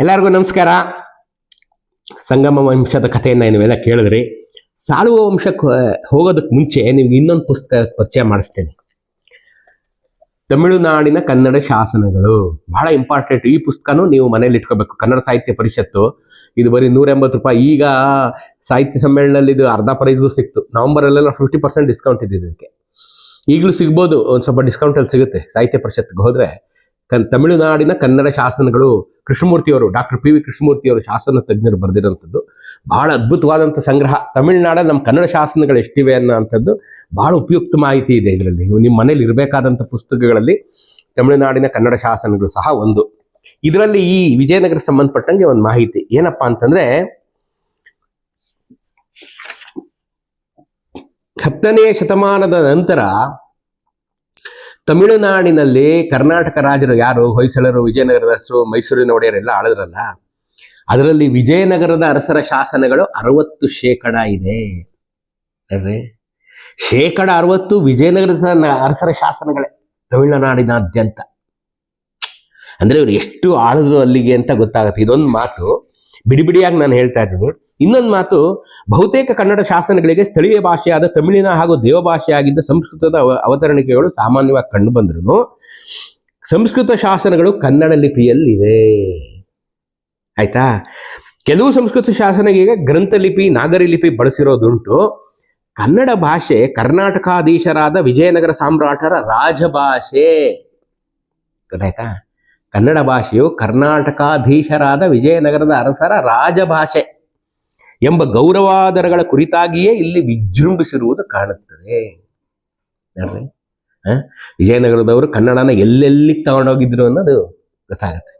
ಎಲ್ಲರಿಗೂ ನಮಸ್ಕಾರ. ಸಂಗಮ ವಂಶದ ಕಥೆಯನ್ನು ನೀವೆಲ್ಲ ಕೇಳಿದ್ರಿ. ಸಾಳುವ ವಂಶಕ್ಕೆ ಹೋಗೋದಕ್ಕೆ ಮುಂಚೆ ನಿಮ್ಗೆ ಇನ್ನೊಂದು ಪುಸ್ತಕ ಪರಿಚಯ ಮಾಡಿಸ್ತೇನೆ. ತಮಿಳುನಾಡಿನ ಕನ್ನಡ ಶಾಸನಗಳು. ಬಹಳ ಇಂಪಾರ್ಟೆಂಟ್ ಈ ಪುಸ್ತಕನೂ ನೀವು ಮನೇಲಿ ಇಟ್ಕೋಬೇಕು. ಕನ್ನಡ ಸಾಹಿತ್ಯ ಪರಿಷತ್ತು. ಇದು ಬರೀ ನೂರ ರೂಪಾಯಿ. ಈಗ ಸಾಹಿತ್ಯ ಸಮ್ಮೇಳನದಲ್ಲಿ ಇದು ಅರ್ಧ ಪ್ರೈಸ್ಗೂ ಸಿಕ್ತು. ನವೆಂಬರಲ್ಲೆಲ್ಲ ಫಿಫ್ಟಿ ಪರ್ಸೆಂಟ್ ಡಿಸ್ಕೌಂಟ್ ಇದೆ ಇದಕ್ಕೆ. ಈಗಲೂ ಸಿಗ್ಬೋದು. ಒಂದು ಸ್ವಲ್ಪ ಡಿಸ್ಕೌಂಟಲ್ಲಿ ಸಿಗುತ್ತೆ. ಸಾಹಿತ್ಯ ಪರಿಷತ್ಗೆ ಹೋದ್ರೆ. ಕನ್ ತಮಿಳುನಾಡಿನ ಕನ್ನಡ ಶಾಸನಗಳು ಕೃಷ್ಣಮೂರ್ತಿಯವರು, ಡಾಕ್ಟರ್ ಪಿ ವಿ ಕೃಷ್ಣಮೂರ್ತಿಯವರು ಶಾಸನ ತಜ್ಞರು ಬರೆದಿರೋಂಥದ್ದು ಬಹಳ ಅದ್ಭುತವಾದಂಥ ಸಂಗ್ರಹ. ತಮಿಳುನಾಡ ನಮ್ಮ ಕನ್ನಡ ಶಾಸನಗಳು ಎಷ್ಟಿವೆ ಅನ್ನೋಂಥದ್ದು ಬಹಳ ಉಪಯುಕ್ತ ಮಾಹಿತಿ ಇದೆ ಇದರಲ್ಲಿ. ನೀವು ನಿಮ್ಮ ಮನೇಲಿ ಇರಬೇಕಾದಂಥ ಪುಸ್ತಕಗಳಲ್ಲಿ ತಮಿಳುನಾಡಿನ ಕನ್ನಡ ಶಾಸನಗಳು ಸಹ ಒಂದು. ಇದರಲ್ಲಿ ಈ ವಿಜಯನಗರ ಸಂಬಂಧಪಟ್ಟಂಗೆ ಒಂದು ಮಾಹಿತಿ. ಏನಪ್ಪಾ ಅಂತಂದ್ರೆ ಹತ್ತನೇ ಶತಮಾನದ ನಂತರ ತಮಿಳುನಾಡಿನಲ್ಲಿ ಕರ್ನಾಟಕ ರಾಜರು ಯಾರು? ಹೊಯ್ಸಳರು, ವಿಜಯನಗರದ ಅರಸರು ಮೈಸೂರಿನ ಒಡೆಯರೆಲ್ಲ ಆಳಿದ್ರಲ್ಲ? ಅದರಲ್ಲಿ ವಿಜಯನಗರದ ಅರಸರ ಶಾಸನಗಳು ಅರವತ್ತು ಶೇಕಡ ಇದೆ. ಅಲ್ರಿ ಶೇಕಡ ಅರವತ್ತು ವಿಜಯನಗರದ ಅರಸರ ಶಾಸನಗಳೇ ತಮಿಳುನಾಡಿನಾದ್ಯಂತ. ಅಂದ್ರೆ ಇವ್ರು ಎಷ್ಟು ಆಳಿದ್ರು ಅಲ್ಲಿಗೆ ಅಂತ ಗೊತ್ತಾಗುತ್ತೆ. ಇದೊಂದು ಮಾತು. ಬಿಡಿ ಬಿಡಿಯಾಗಿ ನಾನು ಹೇಳ್ತಾ ಇದ್ದೀನಿ ಇನ್ನೊಂದು ಮಾತು, ಬಹುತೇಕ ಕನ್ನಡ ಶಾಸನಗಳಿಗೆ ಸ್ಥಳೀಯ ಭಾಷೆಯಾದ ತಮಿಳಿನ ಹಾಗೂ ದೇವಭಾಷೆಯಾಗಿದ್ದ ಸಂಸ್ಕೃತದ ಅವ- ಅವತರಣಿಕೆಗಳು ಸಾಮಾನ್ಯವಾಗಿ ಕಂಡು ಬಂದ್ರು ಸಂಸ್ಕೃತ ಶಾಸನಗಳು ಕನ್ನಡ ಲಿಪಿಯಲ್ಲಿವೆ. ಆಯ್ತಾ? ಕೆಲವು ಸಂಸ್ಕೃತ ಶಾಸನಗಳಿಗೆ ಗ್ರಂಥ ಲಿಪಿ, ನಾಗರಿ ಲಿಪಿ ಬಳಸಿರೋದುಂಟು. ಕನ್ನಡ ಭಾಷೆ ಕರ್ನಾಟಕಾಧೀಶರಾದ ವಿಜಯನಗರ ಸಾಮ್ರಾಟರ ರಾಜಭಾಷೆ. ಗೊತ್ತಾಯ್ತಾ? ಕನ್ನಡ ಭಾಷೆಯು ಕರ್ನಾಟಕಾಧೀಶರಾದ ವಿಜಯನಗರದ ಅರಸರ ರಾಜಭಾಷೆ ಎಂಬ ಗೌರವಾದರಗಳ ಕುರಿತಾಗಿಯೇ ಇಲ್ಲಿ ವಿಜೃಂಭಿಸಿರುವುದು ಕಾಣುತ್ತದೆ? ವಿಜಯನಗರದವರು ಕನ್ನಡನ ಎಲ್ಲೆಲ್ಲಿ ತಗೊಂಡೋಗಿದ್ರು ಅನ್ನೋದು ಗೊತ್ತಾಗುತ್ತೆ.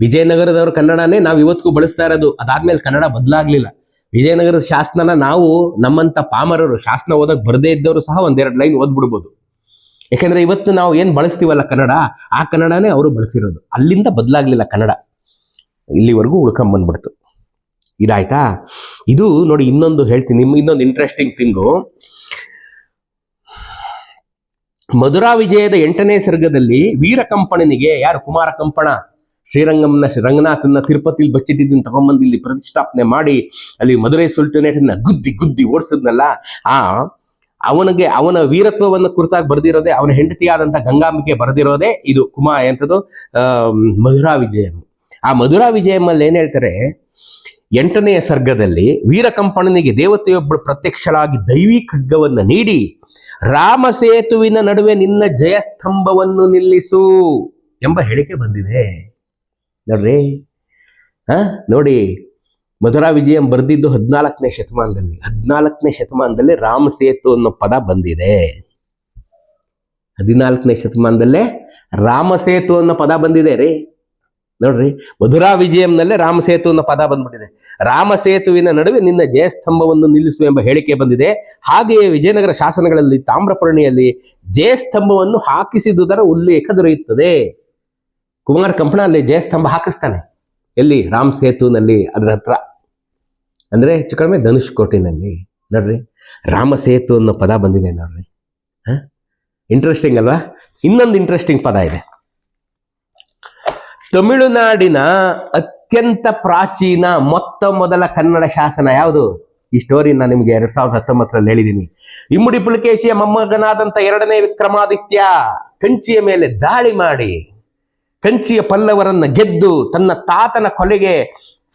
ವಿಜಯನಗರದವರು ಕನ್ನಡನೇ ನಾವು ಇವತ್ತಿಗೂ ಬಳಸ್ತಾ ಇರೋದು. ಅದಾದ್ಮೇಲೆ ಕನ್ನಡ ಬದಲಾಗ್ಲಿಲ್ಲ. ವಿಜಯನಗರದ ಶಾಸನನ ನಾವು ನಮ್ಮಂತ ಪಾಮರರು ಶಾಸನ ಓದಕ್ ಬರದೇ ಇದ್ದವರು ಸಹ ಒಂದೆರಡು ಲೈನ್ ಓದ್ಬಿಡ್ಬೋದು. ಯಾಕಂದ್ರೆ ಇವತ್ತು ನಾವು ಏನು ಬಳಸ್ತೀವಲ್ಲ ಕನ್ನಡ, ಆ ಕನ್ನಡನೇ ಅವರು ಬಳಸಿರೋದು. ಅಲ್ಲಿಂದ ಬದಲಾಗ್ಲಿಲ್ಲ ಕನ್ನಡ. ಇಲ್ಲಿವರೆಗೂ ಉಳ್ಕೊಂಡ್ ಬಂದ್ಬಿಡ್ತು. ಇದಾಯ್ತಾ? ಇದು ನೋಡಿ ಇನ್ನೊಂದು ಹೇಳ್ತೀನಿ. ನಿಮ್ಮ ಇನ್ನೊಂದು ಇಂಟ್ರೆಸ್ಟಿಂಗ್ ಥಿಂಗು ಮಧುರಾ ವಿಜಯದ ಎಂಟನೇ ಸರ್ಗದಲ್ಲಿ ವೀರ ಕಂಪಣನಿಗೆ ಯಾರು? ಕುಮಾರ ಕಂಪಣ ಶ್ರೀರಂಗಂನ ಶ್ರೀ ರಂಗನಾಥನ ತಿರುಪತಿಲಿ ಬಚ್ಚಿಟ್ಟಿದ್ದನ್ನು ತಗೊಂಬಂದು ಇಲ್ಲಿ ಪ್ರತಿಷ್ಠಾಪನೆ ಮಾಡಿ. ಅಲ್ಲಿ ಮಧುರೈ ಸುಲ್ಟನೇಟನ್ನ ಗುದ್ದಿ ಗುದ್ದಿ ಓಡಿಸಿದ್ನಲ್ಲ, ಆ ಅವನಿಗೆ ಅವನ ವೀರತ್ವವನ್ನು ಕುರಿತಾಗಿ ಬರೆದಿರೋದೆ, ಅವನ ಹೆಂಡತಿಯಾದಂಥ ಗಂಗಾಂಬಿಕೆ ಬರೆದಿರೋದೇ ಇದು ಕುಮಾ ಎಂಥದ್ದು ಮಧುರಾ ವಿಜಯಂ. ಆ ಮಧುರಾ ವಿಜಯಮ್ಮಲ್ಲಿ ಏನ್ ಹೇಳ್ತಾರೆ, ಎಂಟನೆಯ ಸರ್ಗದಲ್ಲಿ ವೀರಕಂಪಣನಿಗೆ ದೇವತೆಯೊಬ್ಬಳು ಪ್ರತ್ಯಕ್ಷಳಾಗಿ ದೈವಿ ಖಡ್ಗವನ್ನು ನೀಡಿ, ರಾಮ ಸೇತುವಿನ ನಡುವೆ ನಿನ್ನ ಜಯಸ್ತಂಭವನ್ನು ನಿಲ್ಲಿಸು ಎಂಬ ಹೇಳಿಕೆ ಬಂದಿದೆ. ನೋಡ್ರಿ ಹ ನೋಡಿ ಮಧುರಾ ವಿಜಯಂ ಬರೆದಿದ್ದು ಹದಿನಾಲ್ಕನೇ ಶತಮಾನದಲ್ಲಿ. ಹದಿನಾಲ್ಕನೇ ಶತಮಾನದಲ್ಲಿ ರಾಮ ಸೇತು ಅನ್ನೋ ಪದ ಬಂದಿದೆ. ಹದಿನಾಲ್ಕನೇ ಶತಮಾನದಲ್ಲೇ ರಾಮ ಸೇತು ಅನ್ನೋ ಪದ ಬಂದಿದೆ ರೀ. ನೋಡ್ರಿ, ಮಧುರಾ ವಿಜಯಂನಲ್ಲೇ ರಾಮ ಸೇತು ಅನ್ನೋ ಪದ ಬಂದ್ಬಿಟ್ಟಿದೆ. ರಾಮ ಸೇತುವಿನ ನಡುವೆ ನಿನ್ನ ಜಯಸ್ತಂಭವನ್ನು ನಿಲ್ಲಿಸು ಎಂಬ ಹೇಳಿಕೆ ಬಂದಿದೆ. ಹಾಗೆಯೇ ವಿಜಯನಗರ ಶಾಸನಗಳಲ್ಲಿ, ತಾಮ್ರಪರ್ಣಿಯಲ್ಲಿ ಜಯಸ್ತಂಭವನ್ನು ಹಾಕಿಸಿದುದರ ಉಲ್ಲೇಖ ದೊರೆಯುತ್ತದೆ ಕುಮಾರ ಕಂಪಣ ಅಲ್ಲಿ ಜಯಸ್ತಂಭ ಹಾಕಿಸ್ತಾನೆ. ಎಲ್ಲಿ? ರಾಮ್ ಸೇತುವಿನಲ್ಲಿ, ಅದ್ರ ಹತ್ರ. ಅಂದ್ರೆ ಹೆಚ್ಚು ಕಡಿಮೆ ಧನುಷ್ ಕೋಟಿನಲ್ಲಿ. ನೋಡ್ರಿ, ರಾಮ ಸೇತು ಅನ್ನೋ ಪದ ಬಂದಿದೆ ನೋಡ್ರಿ. ಇಂಟ್ರೆಸ್ಟಿಂಗ್ ಅಲ್ವಾ? ಇನ್ನೊಂದು ಇಂಟ್ರೆಸ್ಟಿಂಗ್ ಪದ ಇದೆ. ತಮಿಳುನಾಡಿನ ಅತ್ಯಂತ ಪ್ರಾಚೀನ, ಮೊತ್ತ ಮೊದಲ ಕನ್ನಡ ಶಾಸನ ಯಾವುದು? ಈ ಸ್ಟೋರಿ ನಾನು ನಿಮಗೆ ಎರಡ್ ಸಾವಿರದ ಹತ್ತೊಂಬತ್ತರಲ್ಲಿ ಹೇಳಿದ್ದೀನಿ ಇಮ್ಮಡಿ ಪುಲಕೇಶಿಯ ಮೊಮ್ಮಗನಾದಂಥ ಎರಡನೇ ವಿಕ್ರಮಾದಿತ್ಯ ಕಂಚಿಯ ಮೇಲೆ ದಾಳಿ ಮಾಡಿ, ಕಂಚಿಯ ಪಲ್ಲವರನ್ನ ಗೆದ್ದು ತನ್ನ ತಾತನ ಕೊಲೆಗೆ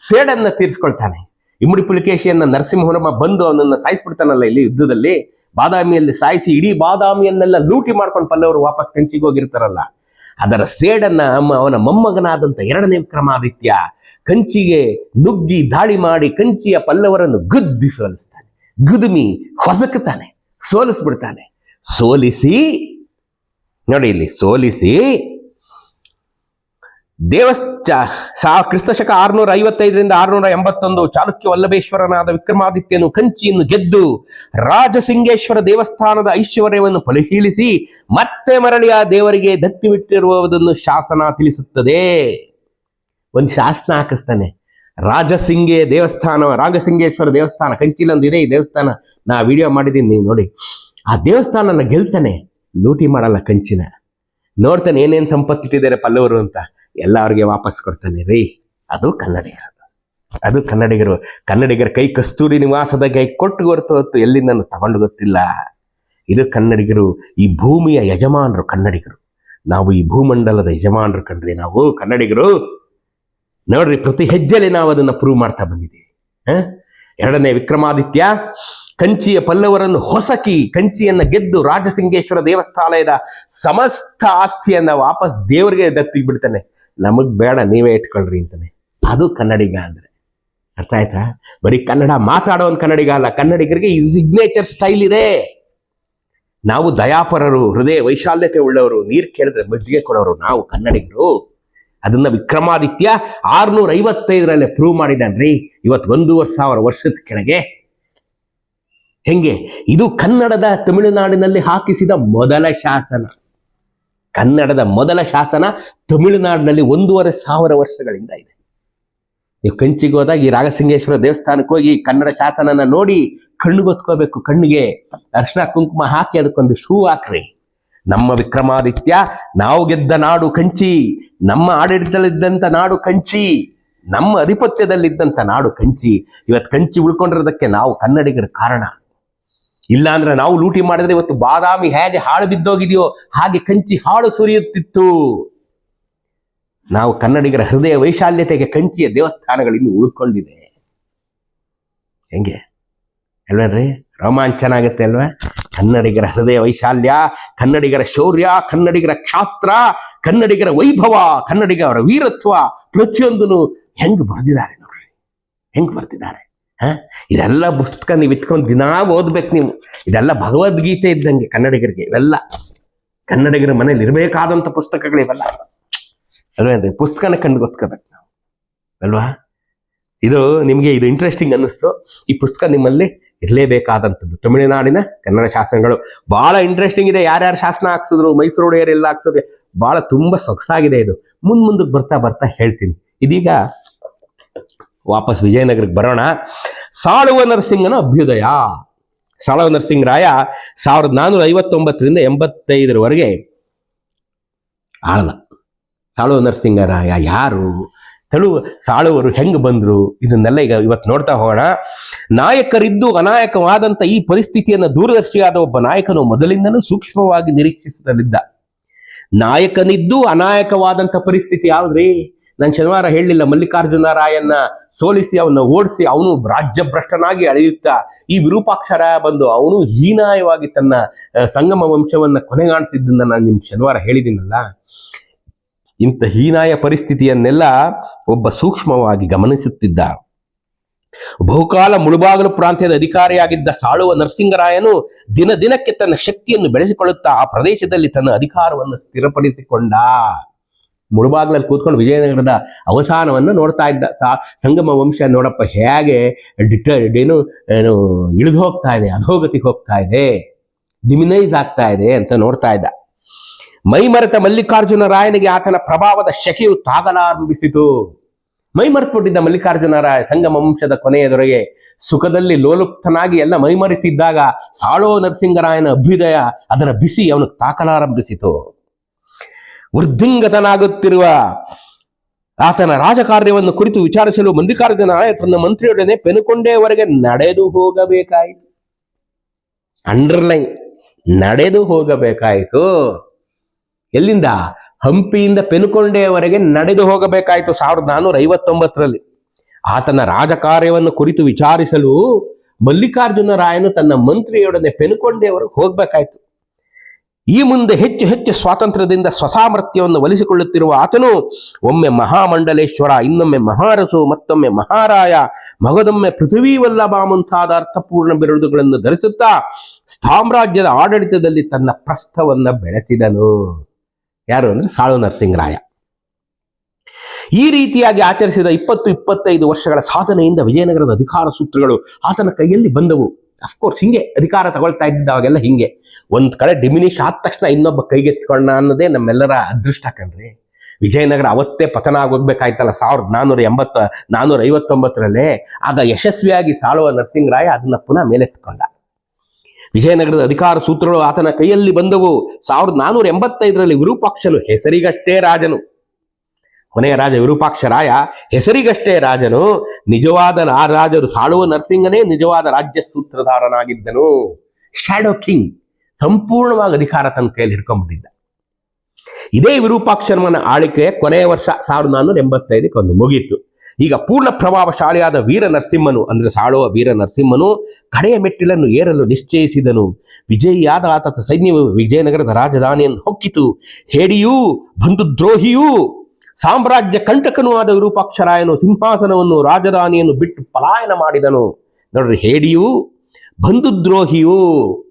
ಸೇಡನ್ನ ತೀರಿಸ್ಕೊಳ್ತಾನೆ. ಇಮ್ಮಡಿ ಪುಲಿಕೇಶಿಯನ್ನ ನರಸಿಂಹನಮ್ಮ ಬಂದು ಅವನನ್ನ ಸಾಯಿಸ್ಬಿಡ್ತಾನಲ್ಲ ಇಲ್ಲಿ ಯುದ್ಧದಲ್ಲಿ? ಬಾದಾಮಿಯಲ್ಲಿ ಸಾಯಿಸಿ ಇಡೀ ಬಾದಾಮಿಯನ್ನೆಲ್ಲ ಲೂಟಿ ಮಾಡ್ಕೊಂಡು ಪಲ್ಲವರು ವಾಪಸ್ ಕಂಚಿಗೆ ಹೋಗಿರ್ತಾರಲ್ಲ. ಅದರ ಸೇಡನ್ನ ಅಮ್ಮ- ಅವನ ಮೊಮ್ಮಗನಾದಂಥ ಎರಡನೇ ವಿಕ್ರಮಾದಿತ್ಯ ಕಂಚಿಗೆ ನುಗ್ಗಿ ದಾಳಿ ಮಾಡಿ ಕಂಚಿಯ ಪಲ್ಲವರನ್ನು ಗುದ್ದಿ ಸೋಲಿಸ್ತಾನೆ. ಗುದುಮಿ ಹೊಸಕುತ್ತಾನೆ, ಸೋಲಿಸ್ಬಿಡ್ತಾನೆ. ಸೋಲಿಸಿ, ನೋಡಿ ಇಲ್ಲಿ ಸೋಲಿಸಿ ದೇವಶ್ಚ ಸಾ ಕ್ರಿಸ್ತಶಕ ಆರ್ನೂರ ಐವತ್ತೈದರಿಂದ ಆರ್ನೂರ ಎಂಬತ್ತೊಂದು ಚಾಲುಕ್ಯ ವಲ್ಲಭೇಶ್ವರನಾದ ವಿಕ್ರಮಾದಿತ್ಯನು ಕಂಚಿಯನ್ನು ಗೆದ್ದು ರಾಜಸಿಂಗೇಶ್ವರ ದೇವಸ್ಥಾನದ ಐಶ್ವರ್ಯವನ್ನು ಪರಿಶೀಲಿಸಿ ಮತ್ತೆ ಮರಳಿ ಆ ದೇವರಿಗೆ ದತ್ತಿಬಿಟ್ಟಿರುವುದನ್ನು ಶಾಸನ ತಿಳಿಸುತ್ತದೆ. ಒಂದು ಶಾಸನ ಹಾಕಿಸ್ತಾನೆ. ರಾಜಸಿಂಗೆ ದೇವಸ್ಥಾನ ರಾಜಸಿಂಗೇಶ್ವರ ದೇವಸ್ಥಾನ, ಕಂಚಿಲೊಂದು ಇದೆ, ಈ ದೇವಸ್ಥಾನ ನಾ ವಿಡಿಯೋ ಮಾಡಿದ್ದೀನಿ, ನೀವು ನೋಡಿ. ಆ ದೇವಸ್ಥಾನನ ಗೆಲ್ತಾನೆ ಲೂಟಿ ಮಾಡಲ್ಲ ಕಂಚಿನ. ನೋಡ್ತಾನೆ ಏನೇನು ಸಂಪತ್ತಿಟ್ಟಿದ್ದಾರೆ ಪಲ್ಲವರು ಅಂತ. ಎಲ್ಲ ಅವ್ರಿಗೆ ವಾಪಸ್ ಕೊಡ್ತಾನೆ ರೀ. ಅದು ಕನ್ನಡಿಗರು. ಅದು ಕನ್ನಡಿಗರು. ಕನ್ನಡಿಗರ ಕೈ ಕಸ್ತೂರಿ ನಿವಾಸದ ಕೈ ಕೊಟ್ಟು ಹೊರತು ಹೊತ್ತು ನಾನು ತಗೊಂಡು ಗೊತ್ತಿಲ್ಲ. ಇದು ಕನ್ನಡಿಗರು, ಈ ಭೂಮಿಯ ಯಜಮಾನರು ಕನ್ನಡಿಗರು. ನಾವು ಈ ಭೂಮಂಡಲದ ಯಜಮಾನರು ಕಣ್ರಿ ನಾವು ಕನ್ನಡಿಗರು. ನೋಡ್ರಿ, ಪ್ರತಿ ಹೆಜ್ಜೆಲಿ ನಾವು ಅದನ್ನು ಪ್ರೂವ್ ಮಾಡ್ತಾ ಬಂದಿದ್ದೀವಿ? ಎರಡನೇ ವಿಕ್ರಮಾದಿತ್ಯ, ಕಂಚಿಯ ಪಲ್ಲವರನ್ನು ಹೊಸಕಿ, ಕಂಚಿಯನ್ನ ಗೆದ್ದು ರಾಜಸಿಂಗೇಶ್ವರ ದೇವಸ್ಥಾನದ ಸಮಸ್ತ ಆಸ್ತಿಯನ್ನ ವಾಪಸ್ ದೇವರಿಗೆ ದತ್ತಿಗೆ ಬಿಡ್ತಾನೆ ನಮಗ್ ಬೇಡ, ನೀವೇ ಇಟ್ಕೊಳ್ರಿ ಅಂತಾನೆ. ಅದು ಕನ್ನಡಿಗ ಅಂದ್ರೆ. ಅರ್ಥ ಆಯ್ತಾ? ಬರೀ ಕನ್ನಡ ಮಾತಾಡೋನ್ ಕನ್ನಡಿಗ ಅಲ್ಲ, ಕನ್ನಡಿಗರಿಗೆ ಈ ಸಿಗ್ನೇಚರ್ ಸ್ಟೈಲ್ ಇದೆ. ನಾವು ದಯಾಪರರು, ಹೃದಯ ವೈಶಾಲ್ಯತೆ ಉಳ್ಳವರು, ನೀರು ಕೇಳಿದ್ರೆ ಮಜ್ಜಿಗೆ ಕೊಡೋರು ನಾವು ಕನ್ನಡಿಗರು. ಅದನ್ನ ವಿಕ್ರಮಾದಿತ್ಯ ಆರ್ನೂರ ಐವತ್ತೈದರಲ್ಲೇ ಪ್ರೂವ್ ಮಾಡಿದ್ದಾನ್ರಿ. ಇವತ್ತು ಒಂದೂವರೆ ಸಾವಿರ ವರ್ಷದ ಕೆಳಗೆ. ಹೆಂಗೆ? ಇದು ಕನ್ನಡದ ತಮಿಳುನಾಡಿನಲ್ಲಿ ಹಾಕಿಸಿದ ಮೊದಲ ಶಾಸನ. ಕನ್ನಡದ ಮೊದಲ ಶಾಸನ ತಮಿಳುನಾಡಿನಲ್ಲಿ ಒಂದೂವರೆ ಸಾವಿರ ವರ್ಷಗಳಿಂದ ಇದೆ. ನೀವು ಕಂಚಿಗೆ ಹೋದಾಗ ಈ ರಾಗಸಿಂಗೇಶ್ವರ ದೇವಸ್ಥಾನಕ್ಕೆ ಹೋಗಿ ಕನ್ನಡ ಶಾಸನನ ನೋಡಿ ಕಣ್ಣು ಗೊತ್ಕೋಬೇಕು ಕಣ್ಣಿಗೆ ಅರ್ಶನ ಕುಂಕುಮ ಹಾಕಿ ಅದಕ್ಕೊಂದು ಶೂ ಹಾಕ್ರಿ. ನಮ್ಮ ವಿಕ್ರಮಾದಿತ್ಯ, ನಾವು ಗೆದ್ದ ನಾಡು ಕಂಚಿ, ನಮ್ಮ ಆಡಳಿತದಲ್ಲಿದ್ದಂಥ ನಾಡು ಕಂಚಿ, ನಮ್ಮ ಅಧಿಪತ್ಯದಲ್ಲಿದ್ದಂಥ ನಾಡು ಕಂಚಿ. ಇವತ್ತು ಕಂಚಿ ಉಳ್ಕೊಂಡಿರೋದಕ್ಕೆ ನಾವು ಕನ್ನಡಿಗರ ಕಾರಣ. ಇಲ್ಲ ಅಂದ್ರೆ ನಾವು ಲೂಟಿ ಮಾಡಿದ್ರೆ ಇವತ್ತು ಬಾದಾಮಿ ಹೇಗೆ ಹಾಳು ಬಿದ್ದೋಗಿದೆಯೋ ಹಾಗೆ ಕಂಚಿ ಹಾಳು ಸುರಿಯುತ್ತಿತ್ತು. ನಾವು ಕನ್ನಡಿಗರ ಹೃದಯ ವೈಶಾಲ್ಯತೆಗೆ ಕಂಚಿಯ ದೇವಸ್ಥಾನಗಳು ಇನ್ನು ಉಳ್ಕೊಂಡಿದೆ. ಹೆಂಗೆ? ಅಲ್ವೇನ್ರಿ ರೋಮಾಂಚನ ಆಗುತ್ತೆ ಅಲ್ವಾ? ಕನ್ನಡಿಗರ ಹೃದಯ ವೈಶಾಲ್ಯ, ಕನ್ನಡಿಗರ ಶೌರ್ಯ, ಕನ್ನಡಿಗರ ಕ್ಷಾತ್ರ, ಕನ್ನಡಿಗರ ವೈಭವ, ಕನ್ನಡಿಗರ ವೀರತ್ವ ಪ್ರತಿಯೊಂದನ್ನು ಹೆಂಗ್ ಬರೆದಿದ್ದಾರೆ ನೋಡ್ರಿ? ಹೆಂಗ್ ಬರ್ತಿದ್ದಾರೆ? ಹ? ಇದೆಲ್ಲ ಪುಸ್ತಕ ನೀವು ಇಟ್ಕೊಂಡು ದಿನಾ ಓದ್ಬೇಕು ನೀವು. ಇದೆಲ್ಲ ಭಗವದ್ಗೀತೆ ಇದ್ದಂಗೆ ಕನ್ನಡಿಗರಿಗೆ ಇವೆಲ್ಲ. ಕನ್ನಡಿಗರ ಮನೇಲಿ ಇರಬೇಕಾದಂಥ ಪುಸ್ತಕಗಳು ಇವೆಲ್ಲ. ಅಲ್ವೇನ್ರಿ ಪುಸ್ತಕನ ಕಂಡು ಗೊತ್ಕೋಬೇಕು ನಾವು. ಅಲ್ವಾ? ಇದು ನಿಮಗೆ ಇದು ಇಂಟ್ರೆಸ್ಟಿಂಗ್ ಅನ್ನಿಸ್ತು. ಈ ಪುಸ್ತಕ ನಿಮ್ಮಲ್ಲಿ ಇರಲೇಬೇಕಾದಂಥದ್ದು. ತಮಿಳುನಾಡಿನ ಕನ್ನಡ ಶಾಸನಗಳು ಬಹಳ ಇಂಟ್ರೆಸ್ಟಿಂಗ್ ಇದೆ. ಯಾರ್ಯಾರು ಶಾಸನ ಹಾಕ್ಸಿದ್ರು, ಮೈಸೂರು ಒಡೆಯರ್ ಎಲ್ಲ ಹಾಕ್ಸಿದ್ರು. ಬಹಳ ತುಂಬಾ ಸೊಗಸಾಗಿದೆ ಇದು. ಮುಂದ್ ಮುಂದಕ್ಕೆ ಬರ್ತಾ ಬರ್ತಾ ಹೇಳ್ತೀನಿ. ಇದೀಗ ವಾಪಸ್ ವಿಜಯನಗರಕ್ಕೆ ಬರೋಣ. ಸಾಳುವ ನರಸಿಂಗನ ಅಭ್ಯುದಯ. ಸಾಳುವ ನರಸಿಂಗರಾಯ ಸಾವಿರದ ನಾನ್ನೂರ ಐವತ್ತೊಂಬತ್ತರಿಂದ ಎಂಬತ್ತೈದರವರೆಗೆ ಆಳ್ದ. ಸಾಳುವ ನರಸಿಂಗರಾಯ ಯಾರು? ತಳು ಸಾಳುವರು ಹೆಂಗ್ ಬಂದ್ರು? ಇದನ್ನೆಲ್ಲ ಈಗ ಇವತ್ತು ನೋಡ್ತಾ ಹೋಗೋಣ. ನಾಯಕರಿದ್ದು ಅನಾಯಕವಾದಂತ ಈ ಪರಿಸ್ಥಿತಿಯನ್ನು ದೂರದರ್ಶಿಯಾದ ಒಬ್ಬ ನಾಯಕನು ಮೊದಲಿಂದನೂ ಸೂಕ್ಷ್ಮವಾಗಿ ನಿರೀಕ್ಷಿಸಲಿದ್ದ. ನಾಯಕನಿದ್ದು ಅನಾಯಕವಾದಂತ ಪರಿಸ್ಥಿತಿ ಯಾವ್ದ್ರಿ? ನಾನು ಶನಿವಾರ ಹೇಳಲಿಲ್ಲ ಮಲ್ಲಿಕಾರ್ಜುನ ರಾಯನ್ನ ಸೋಲಿಸಿ ಅವನ್ನ ಓಡಿಸಿ ಅವನು ರಾಜ್ಯಭ್ರಷ್ಟನಾಗಿ ಅಳೆಯುತ್ತಾ, ಈ ವಿರೂಪಾಕ್ಷರ ಬಂದು ಅವನು ಹೀನಾಯವಾಗಿ ತನ್ನ ಸಂಗಮ ವಂಶವನ್ನ ಕೊನೆಗಾಣಿಸಿದ್ದನ್ನ ನಾನು ನಿಮ್ಗೆ ಶನಿವಾರ ಹೇಳಿದ್ದೀನಲ್ಲ, ಇಂಥ ಹೀನಾಯ ಪರಿಸ್ಥಿತಿಯನ್ನೆಲ್ಲ ಒಬ್ಬ ಸೂಕ್ಷ್ಮವಾಗಿ ಗಮನಿಸುತ್ತಿದ್ದ. ಬಹುಕಾಲ ಮುಳುಬಾಗಲು ಪ್ರಾಂತ್ಯದ ಅಧಿಕಾರಿಯಾಗಿದ್ದ ಸಾಳುವ ನರಸಿಂಗರಾಯನು ದಿನ ದಿನಕ್ಕೆ ತನ್ನ ಶಕ್ತಿಯನ್ನು ಬೆಳೆಸಿಕೊಳ್ಳುತ್ತಾ ಆ ಪ್ರದೇಶದಲ್ಲಿ ತನ್ನ ಅಧಿಕಾರವನ್ನು ಸ್ಥಿರಪಡಿಸಿಕೊಂಡ. ಮುಳುಬಾಗ್ಲಲ್ಲಿ ಕೂತ್ಕೊಂಡು ವಿಜಯನಗರದ ಅವಸಾನವನ್ನು ನೋಡ್ತಾ ಇದ್ದ ಸಾ ಸಂಗಮ ವಂಶ ನೋಡಪ್ಪ ಹೇಗೆ ಡಿಟ ಏನು ಏನು ಇಳಿದು ಹೋಗ್ತಾ ಇದೆ, ಅಧೋಗತಿಗೆ ಹೋಗ್ತಾ ಇದೆ, ಡಿಮಿನೈಸ್ ಆಗ್ತಾ ಇದೆ ಅಂತ ನೋಡ್ತಾ ಇದ್ದ. ಮೈಮರೆತ ಮಲ್ಲಿಕಾರ್ಜುನ ರಾಯನಿಗೆ ಆತನ ಪ್ರಭಾವದ ಶಕೆಯು ತಾಗಲಾರಂಭಿಸಿತು. ಮೈಮರೆತುಬಿಟ್ಟಿದ್ದ ಮಲ್ಲಿಕಾರ್ಜುನ ರಾಯ ಸಂಗಮ ವಂಶದ ಕೊನೆಯದೊರೆಗೆ ಸುಖದಲ್ಲಿ ಲೋಲುಪ್ತನಾಗಿ ಎಲ್ಲ ಮೈಮರೆತಿದ್ದಾಗ ಸಾಳೋ ನರಸಿಂಗರಾಯನ ಅಭ್ಯುದಯ ಅದರ ಬಿಸಿ ಅವನು ತಾಕಲಾರಂಭಿಸಿತು. ವೃದ್ಧಿಂಗತನಾಗುತ್ತಿರುವ ಆತನ ರಾಜಕಾರ್ಯವನ್ನು ಕುರಿತು ವಿಚಾರಿಸಲು ಮಲ್ಲಿಕಾರ್ಜುನ ತನ್ನ ಮಂತ್ರಿಯೊಡನೆ ಪೆನುಕೊಂಡೇವರೆಗೆ ನಡೆದು ಹೋಗಬೇಕಾಯಿತು. ಅಂಡರ್ಲೈನ್, ನಡೆದು ಹೋಗಬೇಕಾಯಿತು. ಎಲ್ಲಿಂದ? ಹಂಪಿಯಿಂದ ಪೆನುಕೊಂಡೆಯವರೆಗೆ ನಡೆದು ಹೋಗಬೇಕಾಯಿತು ಸಾವಿರದ ನಾನ್ನೂರ ಐವತ್ತೊಂಬತ್ತರಲ್ಲಿ. ಆತನ ರಾಜಕಾರ್ಯವನ್ನು ಕುರಿತು ವಿಚಾರಿಸಲು ಮಲ್ಲಿಕಾರ್ಜುನ ರಾಯನು ತನ್ನ ಮಂತ್ರಿಯೊಡನೆ ಪೆನುಕೊಂಡೆಯವರೆಗೆ ಹೋಗ್ಬೇಕಾಯ್ತು. ಈ ಮುಂದೆ ಹೆಚ್ಚು ಹೆಚ್ಚು ಸ್ವಾತಂತ್ರ್ಯದಿಂದ ಸ್ವಸಾಮರ್ಥ್ಯವನ್ನು ಒಲಿಸಿಕೊಳ್ಳುತ್ತಿರುವ ಆತನು ಒಮ್ಮೆ ಮಹಾಮಂಡಲೇಶ್ವರ, ಇನ್ನೊಮ್ಮೆ ಮಹಾರಸು, ಮತ್ತೊಮ್ಮೆ ಮಹಾರಾಯ, ಮಗದೊಮ್ಮೆ ಪೃಥ್ವೀ ಮುಂತಾದ ಅರ್ಥಪೂರ್ಣ ಬಿರುದುಗಳನ್ನು ಧರಿಸುತ್ತಾ ಸಾಮ್ರಾಜ್ಯದ ಆಡಳಿತದಲ್ಲಿ ತನ್ನ ಪ್ರಸ್ಥವನ್ನ ಬೆಳೆಸಿದನು. ಯಾರು ಅಂದ್ರೆ ಸಾಳು ನರಸಿಂಗರಾಯ ಈ ರೀತಿಯಾಗಿ ಆಚರಿಸಿದ ಇಪ್ಪತ್ತು ಇಪ್ಪತ್ತೈದು ವರ್ಷಗಳ ಸಾಧನೆಯಿಂದ ವಿಜಯನಗರದ ಅಧಿಕಾರ ಸೂತ್ರಗಳು ಆತನ ಕೈಯಲ್ಲಿ ಬಂದವು. ಅಫ್ಕೋರ್ಸ್ ಹಿಂಗೆ ಅಧಿಕಾರ ತಗೊಳ್ತಾ ಇದ್ದಿದ್ದಾವಾಗೆಲ್ಲ ಹಿಂಗೆ. ಒಂದ್ ಕಡೆ ಡಿಮಿನಿಷ್ ಆದ ತಕ್ಷಣ ಇನ್ನೊಬ್ಬ ಕೈಗೆತ್ಕೊಳ್ಳೋಣ ಅನ್ನೋದೇ ನಮ್ಮೆಲ್ಲರ ಅದೃಷ್ಟ ಕಣ್ರಿ. ವಿಜಯನಗರ ಅವತ್ತೇ ಪತನ ಆಗೋಗ್ಬೇಕಾಯ್ತಲ್ಲ, ಸಾವಿರದ ನಾನ್ನೂರ ಎಂಬತ್ತ ನಾನ್ನೂರ ಐವತ್ತೊಂಬತ್ತರಲ್ಲೇ. ಆಗ ಯಶಸ್ವಿಯಾಗಿ ಸಾಳುವ ನರಸಿಂಗರಾಯ ಅದನ್ನ ಪುನಃ ಮೇಲೆತ್ಕೊಂಡ. ವಿಜಯನಗರದ ಅಧಿಕಾರ ಸೂತ್ರಗಳು ಆತನ ಕೈಯಲ್ಲಿ ಬಂದವು. ಸಾವಿರದ ನಾನ್ನೂರ ಎಂಬತ್ತೈದರಲ್ಲಿ ವಿರೂಪಾಕ್ಷನು ಹೆಸರಿಗಷ್ಟೇ ರಾಜನು. ಕೊನೆಯ ರಾಜ ವಿರೂಪಾಕ್ಷರಾಯ ಹೆಸರಿಗಷ್ಟೇ ರಾಜನು, ನಿಜವಾದ ಆ ರಾಜರು ಸಾಳುವ ನರಸಿಂಗನೇ ನಿಜವಾದ ರಾಜ್ಯ ಸೂತ್ರಧಾರನಾಗಿದ್ದನು. ಶ್ಯಾಡೋ ಕಿಂಗ್ ಸಂಪೂರ್ಣವಾಗಿ ಅಧಿಕಾರ ತನ್ನ ಕೈಯಲ್ಲಿ ಹಿಡ್ಕೊಂಡ್ಬಿಟ್ಟಿದ್ದ. ಇದೇ ವಿರೂಪಾಕ್ಷರಮನ ಆಳಿಕೆ ಕೊನೆಯ ವರ್ಷ ಸಾವಿರದ ನಾನ್ನೂರ ಎಂಬತ್ತೈದಕ್ಕೆ ಒಂದು ಮುಗೀತು. ಈಗ ಪೂರ್ಣ ಪ್ರಭಾವಶಾಲಿಯಾದ ವೀರ ನರಸಿಂಹನು, ಅಂದ್ರೆ ಸಾಳುವ ವೀರ ನರಸಿಂಹನು, ಕಡೆಯ ಮೆಟ್ಟಿಲನ್ನು ಏರಲು ನಿಶ್ಚಯಿಸಿದನು. ವಿಜಯಿಯಾದ ಆತ ಸೈನ್ಯವು ವಿಜಯನಗರದ ರಾಜಧಾನಿಯನ್ನು ಹೊಕ್ಕಿತು. ಹೇಡಿಯೂ ಬಂಧುದ್ರೋಹಿಯೂ ಸಾಮ್ರಾಜ್ಯ ಕಂಟಕನೂ ಆದ ವಿರೂಪಾಕ್ಷರಾಯನು ಸಿಂಹಾಸನವನ್ನು ರಾಜಧಾನಿಯನ್ನು ಬಿಟ್ಟು ಪಲಾಯನ ಮಾಡಿದನು. ನೋಡ್ರಿ, ಹೇಡಿಯೂ, ಬಂಧುದ್ರೋಹಿಯೂ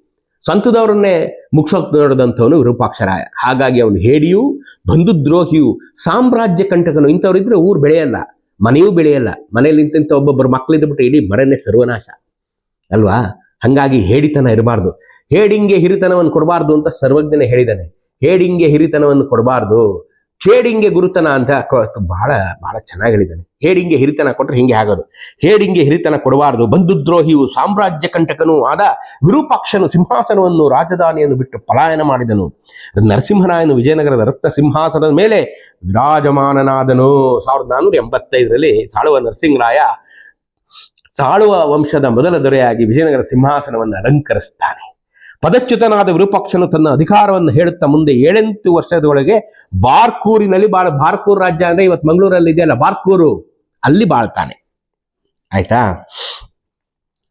ಸಂತದವರನ್ನೇ ಮುಗಿಸೋಕ್ ನೋಡಿದಂಥವನು ವಿರೂಪಾಕ್ಷರಾಯ. ಹಾಗಾಗಿ ಅವನು ಹೇಡಿಯೂ, ಬಂಧುದ್ರೋಹಿಯು, ಸಾಮ್ರಾಜ್ಯ ಕಂಟಕನು ಇಂಥವ್ರಿದ್ರೆ ಊರು ಬೆಳೆಯಲ್ಲ, ಮನೆಯೂ ಬೆಳೆಯಲ್ಲ, ಮನೆಯಲ್ಲಿ ಇಂತಿಂತ ಒಬ್ಬೊಬ್ಬರು ಮಕ್ಕಳಿದ್ಬಿಟ್ಟು ಇಡೀ ಮರನೇ ಸರ್ವನಾಶ. ಅಲ್ವಾ? ಹಂಗಾಗಿ ಹೇಡಿತನ ಇರಬಾರ್ದು. ಹೇಡಿಂಗೆ ಹಿರಿತನವನ್ನು ಕೊಡಬಾರ್ದು ಅಂತ ಸರ್ವಜ್ಞನೇ ಹೇಳಿದ್ದಾನೆ. ಹೇಡಿಂಗೆ ಹಿರಿತನವನ್ನು ಕೊಡಬಾರ್ದು. ಕೇಡಿಂಗೆ ಗುರುತನ ಅಂತ ಬಹಳ ಬಹಳ ಚೆನ್ನಾಗಿ ಹೇಳಿದ್ದಾನೆ ಹೇಡಿಂಗೆ ಹಿರಿತನ ಕೊಟ್ರೆ ಹಿಂಗೆ ಆಗೋದು. ಹೇಡಿಂಗೆ ಹಿರಿತನ ಕೊಡಬಾರದು. ಬಂಧುದ್ರೋಹಿಯು ಸಾಮ್ರಾಜ್ಯ ಕಂಟಕನೂ ಆದ ವಿರೂಪಾಕ್ಷನು ಸಿಂಹಾಸನವನ್ನು ರಾಜಧಾನಿಯನ್ನು ಬಿಟ್ಟು ಪಲಾಯನ ಮಾಡಿದನು. ನರಸಿಂಹರಾಯನು ವಿಜಯನಗರದ ರತ್ನ ಸಿಂಹಾಸನದ ಮೇಲೆ ವಿರಾಜಮಾನನಾದನು. ಸಾವಿರದ ನಾನ್ನೂರ ಎಂಬತ್ತೈದರಲ್ಲಿ ಸಾಳುವ ನರಸಿಂಹರಾಯ ಸಾಳುವ ವಂಶದ ಮೊದಲ ದೊರೆಯಾಗಿ ವಿಜಯನಗರ ಸಿಂಹಾಸನವನ್ನು ಅಲಂಕರಿಸ್ತಾನೆ. ಪದಚ್ಯುತನಾದ ವಿರೂಪಾಕ್ಷನು ತನ್ನ ಅಧಿಕಾರವನ್ನು ಹೇಳುತ್ತಾ ಮುಂದೆ ಏಳೆಂಟು ವರ್ಷದೊಳಗೆ ಬಾರ್ಕೂರಿನಲ್ಲಿ ಬಾಳ, ಬಾರ್ಕೂರ್ ರಾಜ್ಯ ಅಂದ್ರೆ ಇವತ್ತು ಮಂಗಳೂರಲ್ಲಿ ಇದೆಯಲ್ಲ, ಬಾರ್ಕೂರು, ಅಲ್ಲಿ ಬಾಳ್ತಾನೆ. ಆಯ್ತಾ?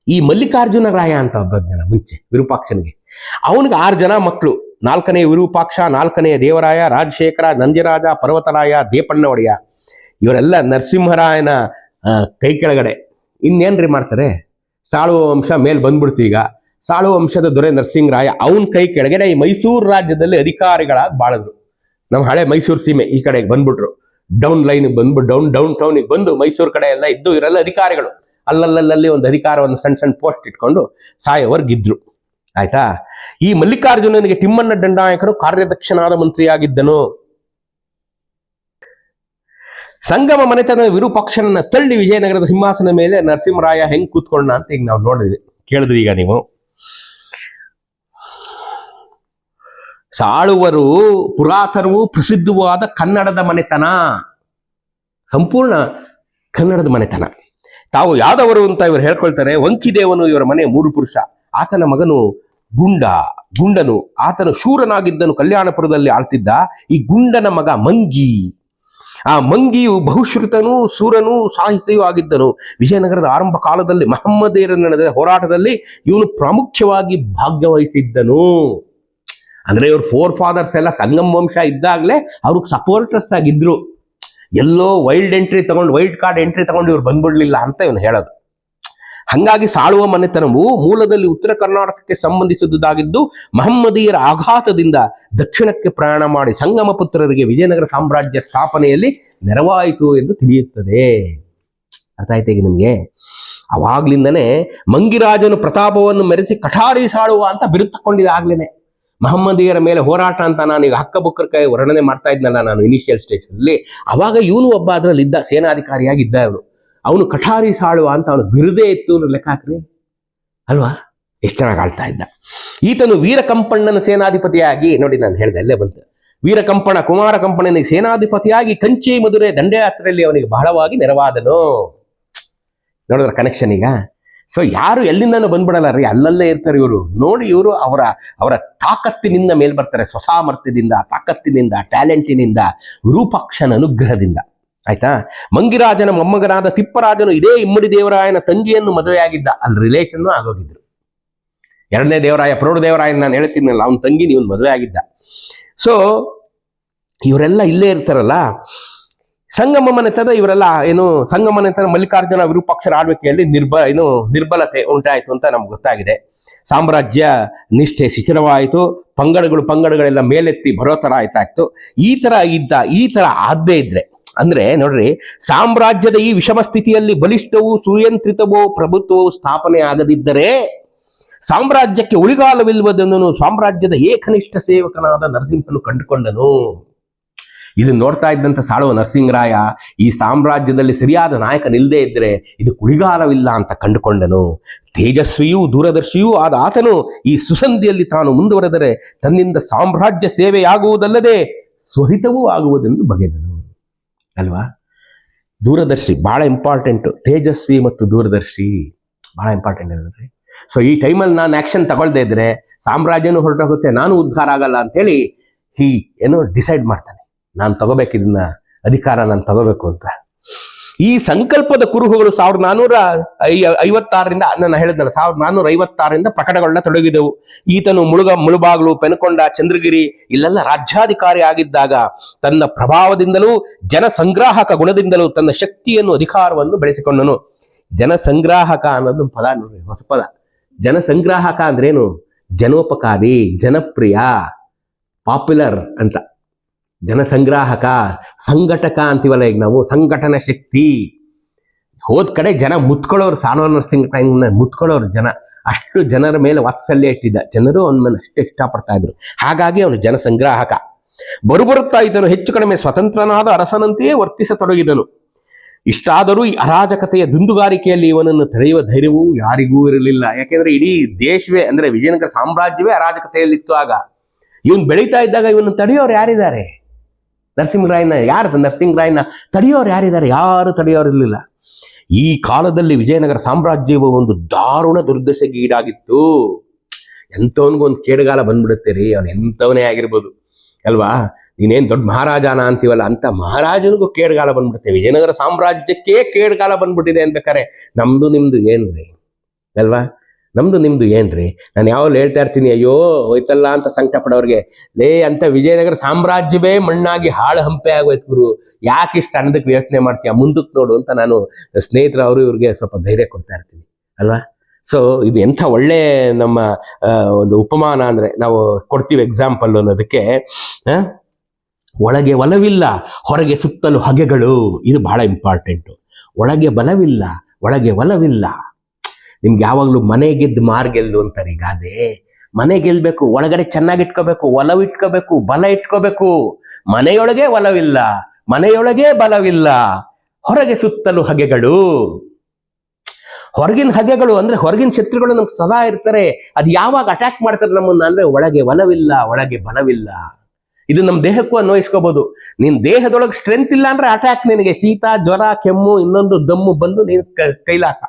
ಈ ಮಲ್ಲಿಕಾರ್ಜುನ ರಾಯ ಅಂತ ಒಬ್ಬ ಮುಂಚೆ, ವಿರೂಪಾಕ್ಷನಿಗೆ. ಅವನಿಗೆ ಆರು ಜನ ಮಕ್ಕಳು ನಾಲ್ಕನೇ ವಿರೂಪಾಕ್ಷ, ನಾಲ್ಕನೇ ದೇವರಾಯ, ರಾಜಶೇಖರ, ನಂಜರಾಜ, ಪರ್ವತರಾಯ ದೇಪಣ್ಣ ಒಡೆಯ ಇವರೆಲ್ಲ ನರಸಿಂಹರಾಯನ ಕೈ ಕೆಳಗಡೆ. ಇನ್ನೇನ್ರಿ ಮಾಡ್ತಾರೆ? ಸಾಳುವ ವಂಶ ಮೇಲೆ ಬಂದ್ಬಿಡ್ತು ಈಗ. ಸಾಳುವ ವಂಶದ ದೊರೆ ನರಸಿಂಹರಾಯ ಅವನ ಕೈ ಕೆಳಗಡೆ ಈ ಮೈಸೂರು ರಾಜ್ಯದಲ್ಲಿ ಅಧಿಕಾರಿಗಳಾಗಿ ಬಾಳಿದ್ರು. ನಮ್ಮ ಹಳೆ ಮೈಸೂರು ಸೀಮೆ ಈ ಕಡೆಗೆ ಬಂದ್ಬಿಟ್ರು. ಡೌನ್ ಲೈನ್ ಬಂದ್ಬಿಟ್ಟು ಡೌನ್ ಡೌನ್ ಟೌನಿಗೆ ಬಂದು ಮೈಸೂರು ಕಡೆ ಎಲ್ಲ ಇದ್ದು ಇರಲ್ಲ ಅಧಿಕಾರಿಗಳು. ಅಲ್ಲಲ್ಲಲ್ಲಿ ಒಂದು ಅಧಿಕಾರವನ್ನು ಸಣ್ಣ ಸಣ್ಣ ಪೋಸ್ಟ್ ಇಟ್ಕೊಂಡು ಸಾಯೋವರ್ಗಿದ್ರು ಆಯ್ತಾ? ಈ ಮಲ್ಲಿಕಾರ್ಜುನನಿಗೆ ತಿಮ್ಮಣ್ಣ ದಂಡಾಯಕರು ಕಾರ್ಯದಕ್ಷನಾದ ಮಂತ್ರಿಯಾಗಿದ್ದನು. ಸಂಗಮ ಮನೆತನದ ವಿರೂಪಾಕ್ಷನನ್ನ ತಳ್ಳಿ ವಿಜಯನಗರದ ಸಿಂಹಾಸನ ಮೇಲೆ ನರಸಿಂಹರಾಯ ಹೆಂಗ್ ಕೂತ್ಕೊಂಡ ಅಂತ ಈಗ ನಾವು ನೋಡಿದ್ವಿ. ಕೇಳಿದ್ರಿ ಈಗ ನೀವು. ಸಾಳುವರು ಪುರಾತನವು ಪ್ರಸಿದ್ಧವಾದ ಕನ್ನಡದ ಮನೆತನ. ಸಂಪೂರ್ಣ ಕನ್ನಡದ ಮನೆತನ. ತಾವು ಯಾದವರು ಅಂತ ಇವರು ಹೇಳ್ಕೊಳ್ತಾರೆ, ವಂಕಿದೇವನು ಇವರ ಮನೆ ಮೂರು ಪುರುಷ. ಆತನ ಮಗನು ಗುಂಡ, ಗುಂಡನು. ಆತನು ಶೂರನಾಗಿದ್ದನು, ಕಲ್ಯಾಣಪುರದಲ್ಲಿ ಆಳ್ತಿದ್ದ. ಈ ಗುಂಡನ ಮಗ ಮಂಗಿ. ಆ ಮಂಗಿಯು ಬಹುಶ್ರುತನೂ ಸೂರನೂ ಸಾಹಿತಿಯೂ ಆಗಿದ್ದನು. ವಿಜಯನಗರದ ಆರಂಭ ಕಾಲದಲ್ಲಿ ಮಹಮ್ಮದೇರ ನಡೆದ ಹೋರಾಟದಲ್ಲಿ ಇವನು ಪ್ರಾಮುಖ್ಯವಾಗಿ ಭಾಗವಹಿಸಿದ್ದನು ಅಂದ್ರೆ ಇವ್ರ ಫೋರ್ ಫಾದರ್ಸ್ ಎಲ್ಲ ಸಂಗಮ್ ವಂಶ ಇದ್ದಾಗಲೇ ಅವ್ರಿಗೆ ಸಪೋರ್ಟರ್ಸ್ ಆಗಿದ್ರು. ಎಲ್ಲೋ ವೈಲ್ಡ್ ಎಂಟ್ರಿ ತಗೊಂಡು ವೈಲ್ಡ್ ಕಾರ್ಡ್ ಎಂಟ್ರಿ ತಗೊಂಡು ಇವ್ರು ಬಂದ್ಬಿಡ್ಲಿಲ್ಲ ಅಂತ ಇವನು ಹೇಳೋದು. ಹಂಗಾಗಿ ಸಾಳುವ ಮನೆತನವು ಮೂಲದಲ್ಲಿ ಉತ್ತರ ಕರ್ನಾಟಕಕ್ಕೆ ಸಂಬಂಧಿಸಿದುದಾಗಿದ್ದು, ಮಹಮ್ಮದೀಯರ ಆಘಾತದಿಂದ ದಕ್ಷಿಣಕ್ಕೆ ಪ್ರಯಾಣ ಮಾಡಿ ಸಂಗಮ ಪುತ್ರರಿಗೆ ವಿಜಯನಗರ ಸಾಮ್ರಾಜ್ಯ ಸ್ಥಾಪನೆಯಲ್ಲಿ ನೆರವಾಯಿತು ಎಂದು ತಿಳಿಯುತ್ತದೆ. ಅರ್ಥ ಆಯ್ತಾ ನಿಮಗೆ? ಅವಾಗ್ಲಿಂದನೇ ಮಂಗಿರಾಜನು ಪ್ರತಾಪವನ್ನು ಮೆರೆಸಿ ಕಠಾರಿ ಸಾಳುವ ಅಂತ ಬಿರುತ್ತಕೊಂಡಿದ್ದ ಆಗ್ಲೇನೆ. ಮಹಮ್ಮದಿಯರ ಮೇಲೆ ಹೋರಾಟ ಅಂತ ನಾನು ಈಗ ಹಕ್ಕ ಬುಕ್ಕರ ಕೈ ವರ್ಣನೆ ಮಾಡ್ತಾ ಇದ್ನಲ್ಲ ನಾನು ಇನಿಷಿಯಲ್ ಸ್ಟೇಜ್ ಅಲ್ಲಿ. ಅವಾಗ ಇವನು ಒಬ್ಬ ಅದರಲ್ಲಿ ಇದ್ದ ಸೇನಾಧಿಕಾರಿಯಾಗಿದ್ದ ಅವನು ಅವನು ಕಠಾರಿ ಸಾಳುವ ಅಂತ ಅವನು ಬಿರುದೇ ಇತ್ತು ಅನ್ನೋ ಲೆಕ್ಕ ಹಾಕ್ರಿ. ಅಲ್ವಾ? ಎಷ್ಟು ಚೆನ್ನಾಗಿ ಆಳ್ತಾ ಇದ್ದ. ಈತನು ವೀರಕಂಪಣ್ಣನ ಸೇನಾಧಿಪತಿಯಾಗಿ, ನೋಡಿ ನಾನು ಹೇಳಿದೆ, ಅಲ್ಲೇ ಬಂತು. ವೀರಕಂಪಣ, ಕುಮಾರ ಕಂಪಣ್ಣನ ಸೇನಾಧಿಪತಿಯಾಗಿ ಕಂಚಿ ಮಧುರೆ ದಂಡಯಾತ್ರೆಯಲ್ಲಿ ಅವನಿಗೆ ಬಹಳವಾಗಿ ನೆರವಾದನು. ನೋಡಿದ್ರ ಕನೆಕ್ಷನ್ ಈಗ? ಸೊ ಯಾರು ಎಲ್ಲಿಂದನೂ ಬಂದ್ಬಿಡಲ್ಲ ರೀ, ಅಲ್ಲಲ್ಲೇ ಇರ್ತಾರೆ ಇವರು. ನೋಡಿ ಇವರು ಅವರ ಅವರ ತಾಕತ್ತಿನಿಂದ ಮೇಲ್ ಬರ್ತಾರೆ. ಸ್ವಸಾಮರ್ಥ್ಯದಿಂದ, ತಾಕತ್ತಿನಿಂದ ಟ್ಯಾಲೆಂಟಿನಿಂದ ರೂಪಾಕ್ಷನ ಅನುಗ್ರಹದಿಂದ. ಆಯ್ತಾ? ಮಂಗಿರಾಜನ ಮೊಮ್ಮಗನಾದ ತಿಪ್ಪರಾಜನು ಇದೇ ಇಮ್ಮಡಿ ದೇವರಾಯನ ತಂಗಿಯನ್ನು ಮದುವೆಯಾಗಿದ್ದ. ಅಲ್ಲಿ ರಿಲೇಷನ್ ಆಗೋಗಿದ್ರು. ಎರಡನೇ ದೇವರಾಯ, ಪ್ರೌಢ ದೇವರಾಯನ ನಾನು ಹೇಳ್ತೀನಲ್ಲ, ಅವನ ತಂಗಿ ನೀವು ಮದುವೆ ಆಗಿದ್ದ ಸೊ ಇವರೆಲ್ಲ ಇಲ್ಲೇ ಇರ್ತಾರಲ್ಲ? ಸಂಗಮ ಮನೆತದ ಇವರೆಲ್ಲ, ಏನು, ಸಂಗಮ ಮನೆತನ ಮಲ್ಲಿಕಾರ್ಜುನ ವಿರೂಪಾಕ್ಷರ ಆಳ್ವಿಕೆಯಲ್ಲಿ ನಿರ್ಬ, ಏನು, ನಿರ್ಬಲತೆ ಉಂಟಾಯಿತು ಅಂತ ನಮ್ಗೆ ಗೊತ್ತಾಗಿದೆ. ಸಾಮ್ರಾಜ್ಯ ನಿಷ್ಠೆ ಶಿಥಿರವಾಯಿತು ಪಂಗಡಗಳು ಪಂಗಡಗಳೆಲ್ಲ ಮೇಲೆತ್ತಿ ಬರೋ ಥರ ಆಯ್ತಾಯ್ತು. ಈ ಥರ ಇದ್ದ, ಈ ಥರ ಆದ್ದೇ ಇದ್ರೆ ಅಂದ್ರೆ ನೋಡ್ರಿ, ಸಾಮ್ರಾಜ್ಯದ ಈ ವಿಷಮ ಸ್ಥಿತಿಯಲ್ಲಿ ಬಲಿಷ್ಠವೂ ಸುಯಂತ್ರಿತವೋ ಪ್ರಭುತ್ವವು ಸ್ಥಾಪನೆ ಆಗದಿದ್ದರೆ ಸಾಮ್ರಾಜ್ಯಕ್ಕೆ ಉಳಿಗಾಲವಿಲ್ಲವದನ್ನು ಸಾಮ್ರಾಜ್ಯದ ಏಕನಿಷ್ಠ ಸೇವಕನಾದ ನರಸಿಂಹನು ಕಂಡುಕೊಂಡನು. ಇದು ನೋಡ್ತಾ ಇದ್ದಂತ ಸಾಳುವ ನರಸಿಂಹರಾಯ, ಈ ಸಾಮ್ರಾಜ್ಯದಲ್ಲಿ ಸರಿಯಾದ ನಾಯಕ ನಿಲ್ಲದೆ ಇದ್ರೆ ಇದು ಕುಳಿಗಾಲವಿಲ್ಲ ಅಂತ ಕಂಡುಕೊಂಡನು. ತೇಜಸ್ವಿಯೂ ದೂರದರ್ಶಿಯೂ ಆದ ಆತನು ಈ ಸುಸಂಧಿಯಲ್ಲಿ ತಾನು ಮುಂದುವರೆದರೆ ತನ್ನಿಂದ ಸಾಮ್ರಾಜ್ಯ ಸೇವೆಯಾಗುವುದಲ್ಲದೆ ಸ್ವಹಿತವೂ ಆಗುವುದೆಂದು ಬಗೆದನು. ಅಲ್ವಾ? ದೂರದರ್ಶಿ ಬಹಳ ಇಂಪಾರ್ಟೆಂಟು ತೇಜಸ್ವಿ ಮತ್ತು ದೂರದರ್ಶಿ ಬಹಳ ಇಂಪಾರ್ಟೆಂಟ್ ಏನಂದ್ರೆ. ಸೊ ಈ ಟೈಮಲ್ಲಿ ನಾನು ಆಕ್ಷನ್ ತಗೊಳ್ದೇ ಇದ್ರೆ ಸಾಮ್ರಾಜ್ಯನೂ ಹೊರಟೋಗುತ್ತೆ, ನಾನು ಉದ್ಧಾರ ಆಗಲ್ಲ ಅಂತೇಳಿ ಹೀ ಏನೋ ಡಿಸೈಡ್ ಮಾಡ್ತಾನೆ. ನಾನು ತಗೋಬೇಕು ಇದನ್ನ ಅಧಿಕಾರ ನಾನು ತಗೋಬೇಕು ಅಂತ. ಈ ಸಂಕಲ್ಪದ ಕುರುಹುಗಳು ಸಾವಿರದ ನಾನೂರ ಐವತ್ತಾರರಿಂದ ನಾನು ಹೇಳಿದ್ನಲ್ಲ, ಸಾವಿರದ ನಾನೂರ ಐವತ್ತಾರರಿಂದ ಪ್ರಕಟಗಳನ್ನ ತೊಡಗಿದವು. ಈತನು ಮುಳುಗ, ಮುಳುಬಾಗ್ಲು, ಪೆನ್ಕೊಂಡ, ಚಂದ್ರಗಿರಿ, ಇಲ್ಲೆಲ್ಲ ರಾಜ್ಯಾಧಿಕಾರಿ ಆಗಿದ್ದಾಗ ತನ್ನ ಪ್ರಭಾವದಿಂದಲೂ ಜನ ಸಂಗ್ರಾಹಕ ಗುಣದಿಂದಲೂ ತನ್ನ ಶಕ್ತಿಯನ್ನು, ಅಧಿಕಾರವನ್ನು ಬೆಳೆಸಿಕೊಂಡನು. ಜನ ಸಂಗ್ರಾಹಕ ಅನ್ನೋದು ಪದ ಹೊಸ ಪದ. ಜನ ಸಂಗ್ರಾಹಕ ಅಂದ್ರೇನು? ಜನೋಪಕಾರಿ, ಜನಪ್ರಿಯ, ಪಾಪ್ಯುಲರ್ ಅಂತ. ಜನಸಂಗ್ರಾಹಕ, ಸಂಘಟಕ ಅಂತೀವಲ್ಲ ಈಗ ನಾವು, ಸಂಘಟನಾ ಶಕ್ತಿ. ಹೋದ ಕಡೆ ಜನ ಮುತ್ಕೊಳ್ಳೋರು ಸಾನವ ನರಸಿಂಹ ಟೈಮ್ನ ಮುತ್ಕೊಳ್ಳೋರು ಜನ. ಅಷ್ಟು ಜನರ ಮೇಲೆ ವಾತ್ಸಲ್ಯ ಇಟ್ಟಿದ್ದ. ಜನರು ಅವನ ಮೇಲೆ ಅಷ್ಟು ಇಷ್ಟಪಡ್ತಾ ಇದ್ರು. ಹಾಗಾಗಿ ಅವನು ಜನಸಂಗ್ರಾಹಕ. ಬರುಬರುತ್ತಾ ಇದ್ದನು, ಹೆಚ್ಚು ಕಡಿಮೆ ಸ್ವತಂತ್ರನಾದ ಅರಸನಂತೆಯೇ ವರ್ತಿಸತೊಡಗಿದನು. ಇಷ್ಟಾದರೂ ಈ ಅರಾಜಕತೆಯ ದುಂದುಗಾರಿಕೆಯಲ್ಲಿ ಇವನನ್ನು ತಡೆಯುವ ಧೈರ್ಯವೂ ಯಾರಿಗೂ ಇರಲಿಲ್ಲ. ಯಾಕೆಂದ್ರೆ ಇಡೀ ದೇಶವೇ, ಅಂದ್ರೆ ವಿಜಯನಗರ ಸಾಮ್ರಾಜ್ಯವೇ ಅರಾಜಕತೆಯಲ್ಲಿತ್ತು ಆಗ. ಇವನು ಬೆಳೀತಾ ಇದ್ದಾಗ ಇವನು ತಡೆಯೋರು ಯಾರಿದ್ದಾರೆ? ನರಸಿಂಹರಾಯನ ಯಾರು ನರಸಿಂಹರಾಯನ ತಡೆಯೋರು ಯಾರಿದ್ದಾರೆ? ಯಾರು ತಡೆಯೋರಿರಲಿಲ್ಲ ಈ ಕಾಲದಲ್ಲಿ ವಿಜಯನಗರ ಸಾಮ್ರಾಜ್ಯವು ಒಂದು ದಾರುಣ ದುರ್ದಶೆಗೆ ಈಡಾಗಿತ್ತು. ಎಂಥವನಿಗೂ ಒಂದು ಕೇಡುಗಾಲ ಬಂದ್ಬಿಡುತ್ತೆ ರೀ, ಅವನು ಎಂಥವನೇ ಆಗಿರ್ಬೋದು. ಅಲ್ವಾ? ನೀನೇನು ದೊಡ್ಡ ಮಹಾರಾಜನ ಅಂತೀವಲ್ಲ, ಅಂತ ಮಹಾರಾಜನಿಗೂ ಕೇಡುಗಾಲ ಬಂದ್ಬಿಡುತ್ತೆ. ವಿಜಯನಗರ ಸಾಮ್ರಾಜ್ಯಕ್ಕೆ ಕೇಡುಗಾಲ ಬಂದ್ಬಿಟ್ಟಿದೆ ಅನ್ಬೇಕಾರೆ, ನಮ್ದು ನಿಮ್ದು ಏನ್ರಿ? ಅಲ್ವಾ? ನಮ್ದು ನಿಮ್ದು ಏನ್ರಿ? ನಾನು ಯಾವಾಗಲೂ ಹೇಳ್ತಾ ಇರ್ತೀನಿ, ಅಯ್ಯೋ, ಹೋಯ್ತಲ್ಲ ಅಂತ ಸಂಕಟ ಪಡೋರಿಗೆ ಲೇ, ಅಂತ ವಿಜಯನಗರ ಸಾಮ್ರಾಜ್ಯವೇ ಮಣ್ಣಾಗಿ ಹಾಳು ಹಂಪೆ ಆಗೋಯ್ತು ಗುರು. ಯಾಕೆ ಇಷ್ಟು ಸಣ್ಣದಕ್ಕೆ ಯೋಚನೆ ಮಾಡ್ತೀಯ? ಮುಂದಕ್ಕೆ ನೋಡು ಅಂತ ನಾನು ಸ್ನೇಹಿತರು ಅವರು ಇವ್ರಿಗೆ ಸ್ವಲ್ಪ ಧೈರ್ಯ ಕೊಡ್ತಾ ಇರ್ತೀನಿ. ಅಲ್ವಾ? ಸೊ ಇದು ಎಂಥ ಒಳ್ಳೆ ನಮ್ಮ ಒಂದು ಉಪಮಾನ ಅಂದ್ರೆ ನಾವು ಕೊಡ್ತೀವಿ ಎಕ್ಸಾಂಪಲ್ ಅನ್ನೋದಕ್ಕೆ ಒಳಗೆ ಒಲವಿಲ್ಲ, ಹೊರಗೆ ಸುತ್ತಲೂ ಹಗೆಗಳು. ಇದು ಬಹಳ ಇಂಪಾರ್ಟೆಂಟು ಒಳಗೆ ಬಲವಿಲ್ಲ, ಒಳಗೆ ಒಲವಿಲ್ಲ. ನಿಮ್ಗೆ ಯಾವಾಗಲೂ ಮನೆ ಗೆದ್ದು ಮಾರ್ ಗೆಲ್ಲು ಅಂತಾರೆ ಈಗ ಅದೇ. ಮನೆ ಗೆಲ್ಬೇಕು, ಒಳಗಡೆ ಚೆನ್ನಾಗಿ ಇಟ್ಕೋಬೇಕು ಒಲವು ಇಟ್ಕೋಬೇಕು, ಬಲ ಇಟ್ಕೋಬೇಕು. ಮನೆಯೊಳಗೆ ಒಲವಿಲ್ಲ, ಮನೆಯೊಳಗೆ ಬಲವಿಲ್ಲ. ಹೊರಗೆ ಸುತ್ತಲೂ ಹಗೆಗಳು. ಹೊರಗಿನ ಹಗೆಗಳು ಅಂದ್ರೆ ಹೊರಗಿನ ಶತ್ರುಗಳು ನಮ್ಗೆ ಸದಾ ಇರ್ತಾರೆ. ಅದು ಯಾವಾಗ ಅಟ್ಯಾಕ್ ಮಾಡ್ತಾರೆ ನಮ್ಮನ್ನ ಅಂದ್ರೆ ಒಳಗೆ ಒಲವಿಲ್ಲ, ಒಳಗೆ ಬಲವಿಲ್ಲ. ಇದು ನಮ್ಮ ದೇಹಕ್ಕೂ ಅನ್ವಯಿಸ್ಕೋಬಹುದು ನಿನ್ ದೇಹದೊಳಗೆ ಸ್ಟ್ರೆಂತ್ ಇಲ್ಲ ಅಂದ್ರೆ ಅಟ್ಯಾಕ್ ನಿನಗೆ ಶೀತ, ಜ್ವರ, ಕೆಮ್ಮು, ಇನ್ನೊಂದು ದಮ್ಮು ಬಂದು ನೀನು ಕೈಲಾಸ.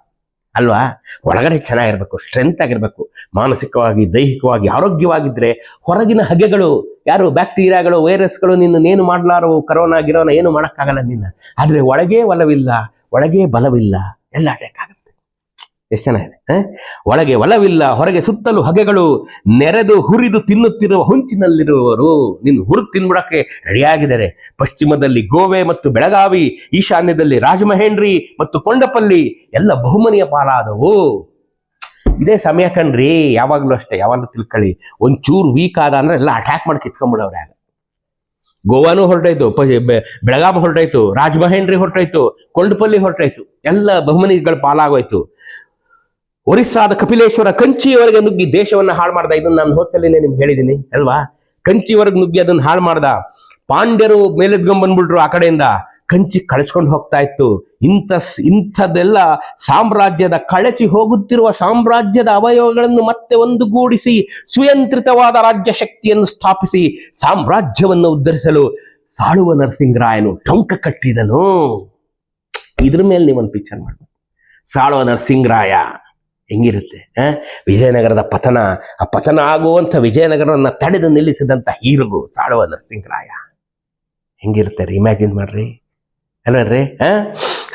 ಅಲ್ವಾ? ಒಳಗಡೆ ಚೆನ್ನಾಗಿರ್ಬೇಕು ಸ್ಟ್ರೆಂತ್ ಆಗಿರ್ಬೇಕು, ಮಾನಸಿಕವಾಗಿ, ದೈಹಿಕವಾಗಿ, ಆರೋಗ್ಯವಾಗಿದ್ರೆ ಹೊರಗಿನ ಹಗೆಗಳು, ಯಾರು ಬ್ಯಾಕ್ಟೀರಿಯಾಗಳು ವೈರಸ್ಗಳು ನಿನ್ನನ್ನೇನು ಮಾಡಲಾರವು ಕರೋನಾ, ಗಿರೋನ ಏನು ಮಾಡೋಕ್ಕಾಗಲ್ಲ ನಿನ್ನ. ಆದರೆ ಒಳಗೆ ಒಲವಿಲ್ಲ, ಒಳಗೆ ಬಲವಿಲ್ಲ, ಎಲ್ಲ ಅಟ್ಯಾಕ್ ಆಗುತ್ತೆ. ಎಷ್ಟು ಚೆನ್ನಾಗಿದೆ? ಒಳಗೆ ಒಲವಿಲ್ಲ, ಹೊರಗೆ ಸುತ್ತಲೂ ಹಗೆಗಳು, ನೆರೆದು ಹುರಿದು ತಿನ್ನುತ್ತಿರುವ ಹುಂಚಿನಲ್ಲಿರುವವರು ನಿನ್ನ ಹುರಿದು ತಿನ್ಬಿಡಕ್ಕೆ ರೆಡಿಯಾಗಿದ್ದಾರೆ ಪಶ್ಚಿಮದಲ್ಲಿ ಗೋವೆ ಮತ್ತು ಬೆಳಗಾವಿ, ಈಶಾನ್ಯದಲ್ಲಿ ರಾಜಮಹೇಂದ್ರಿ ಮತ್ತು ಕೊಂಡಪಲ್ಲಿ, ಎಲ್ಲ ಬಹುಮನಿಯ ಪಾಲಾದವು. ಇದೇ ಸಮಯ ಕಣ್ರಿ, ಯಾವಾಗಲೂ ಅಷ್ಟೇ, ಯಾವಾಗಲೂ ತಿಳ್ಕೊಳ್ಳಿ. ಒಂಚೂರು ವೀಕ್ ಆದ ಅಂದ್ರೆ ಎಲ್ಲ ಅಟ್ಯಾಕ್ ಮಾಡಿ ಕಿತ್ಕೊಂಡ್ಬಿಡವ್ರೆ ಆಗ. ಗೋವಾನು ಹೊರಟಾಯ್ತು ಬೆಳಗಾವಿ ಹೊರಟಾಯ್ತು, ರಾಜಮಹೇಂದ್ರಿ ಹೊರಟಾಯ್ತು, ಕೊಂಡಪಲ್ಲಿ ಹೊರಟಾಯ್ತು, ಎಲ್ಲ ಬಹುಮನಿಗಳ ಪಾಲಾಗೋಯ್ತು. ಒರಿಸ್ಸಾದ ಕಪಿಲೇಶ್ವರ ಕಂಚಿಯವರೆಗೆ ನುಗ್ಗಿ ದೇಶವನ್ನ ಹಾಳು ಮಾಡ್ದ, ಇದನ್ನ ನಾನು ಹೋದ್ಸಲಿನೇ ನಿಮ್ಗೆ ಹೇಳಿದ್ದೀನಿ ಅಲ್ವಾ? ಕಂಚಿವರೆಗೆ ನುಗ್ಗಿ ಅದನ್ನ ಹಾಳು ಮಾಡ್ದ. ಪಾಂಡ್ಯರು ಮೇಲೆದ್ಕೊಂಡ್ ಬಂದ್ಬಿಟ್ರು ಆ ಕಡೆಯಿಂದ. ಕಂಚಿ ಕಳಚ್ಕೊಂಡು ಹೋಗ್ತಾ ಇತ್ತು. ಇಂಥ ಇಂಥದ್ದೆಲ್ಲ ಸಾಮ್ರಾಜ್ಯದ ಕಳಚಿ ಹೋಗುತ್ತಿರುವ ಸಾಮ್ರಾಜ್ಯದ ಅವಯವಗಳನ್ನು ಮತ್ತೆ ಒಂದುಗೂಡಿಸಿ, ಸ್ವಯಂತ್ರಿತವಾದ ರಾಜ್ಯ ಶಕ್ತಿಯನ್ನು ಸ್ಥಾಪಿಸಿ, ಸಾಮ್ರಾಜ್ಯವನ್ನು ಉದ್ಧರಿಸಲು ಸಾಳುವ ನರಸಿಂಗರಾಯನು ಟೊಂಕ ಕಟ್ಟಿದನು. ಇದ್ರ ಮೇಲೆ ನೀವೊಂದು ಪಿಕ್ಚರ್ ಮಾಡ್ಬೇಕು. ಸಾಳುವ ನರಸಿಂಗರಾಯ ಹೆಂಗಿರುತ್ತೆ? ವಿಜಯನಗರದ ಪತನ, ಆ ಪತನ ಆಗುವಂಥ ವಿಜಯನಗರವನ್ನು ತಡೆದು ನಿಲ್ಲಿಸಿದಂಥ ಹೀರುಗು ಸಾಳುವ ನರಸಿಂಹರಾಯ. ಹೆಂಗಿರುತ್ತೆ ರೀ? ಇಮ್ಯಾಜಿನ್ ಮಾಡ್ರಿ. ರೀ ಆ?